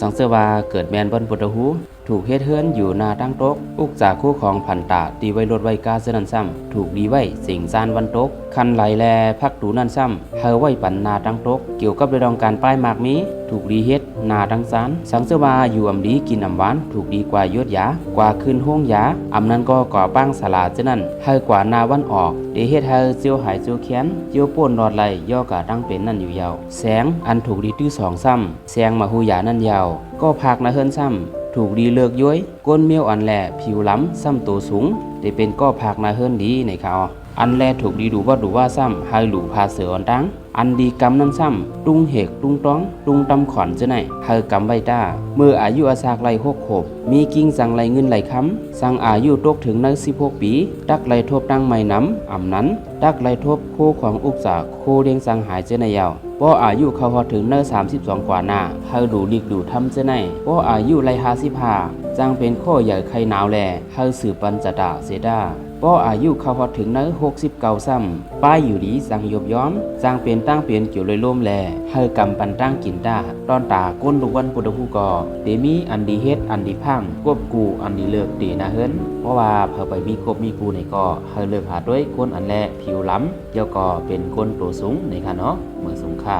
สังเสว่าเกิดแมนบนปุตหู ถูกเฮ็ดเฮือนอยู่หนาตั้งโตกอุกจากคู่ของพันตาตีไว้รถไว้กาเสนันซ้ำถูกดีไว้สิงซานวันโตกคันไหลแลพักดูนั่นซ้ำเฮาไว้ปันนาตั้งโตกเกี่ยวกับเรื่องการป้ายหมากมีถูกดีเฮ็ดนาตั้งซานสังเสวาอยู่อำดีกินอำหวานถูกดีกว่ายอดยากว่าขึ้นห้องยาอำนั้นก็ก่อป้างสลาเจนันเฮากว่านาวันออกเดเฮ็ดเฮาเจียวหายเจียวแขนเจียวป่นรอดไหลย่อกะตั้งเป็นนั่นอยู่ยาวแสงอันถูกดีตื้อสองซ้ำแสงมาหูยานั่นยาวก็พักนะเฮิรนซ้ำ ถูกดีเลิกย้อยก้นเมียวอันแหล่ผิวล้ำซ้ำตัวสูงได้เป็นกอผักนาเฮิรนดีในเขา อันแลถูกดีดูว่าดูว่าซ้ำให้หลูพาเสืออ่อนตังอันดีกำนั่นซ้ำตุงเหกตุงต้องตุงตำขอนจะไหนเฮากำใบตาเมื่ออายุอาสากไรหกขบมีกิ้งสั่งไรเงินไหลคำสั่งอายุตกถึงในสิบหกปีดักไรทบตั้งไม่น้ำอ่ำนั้นดักไรทบโคของอุกษาโคเรียงสังหายเจนยาวป้ออายุเขาพอถึงเนอสามสิบสองกว่าหน้าเฮาดูลีกดูทำเจไหนป้ออายุไรหาสิบห้า จังเป็นข้อใหญ่ไข่หนาวแลเฮาสืบปัญจดาเสดาป้ออายุเขาพอถึงนื้อหกสิบเก้าซ้ำป้ายอยู่ดีสังยบย้อมจางเป็นตั้งเปลี่ยนเกี่ยวเลยล่มแลเฮากำปันตั้งกินด้ตอนตาก้นลูกวันปุตหูกอเดมีอันดีเฮ็ดอันดีพังกบกูอันดีเลิกตีนะเฮิรนเพราะว่าเพอไปมีกบมีกูในก็เฮาเลิกหาด้วยก้นอันแลผิวล้ำเยวก็เป็นก้นตัวสูงในค่ะเนาะเมื่อสูงค่า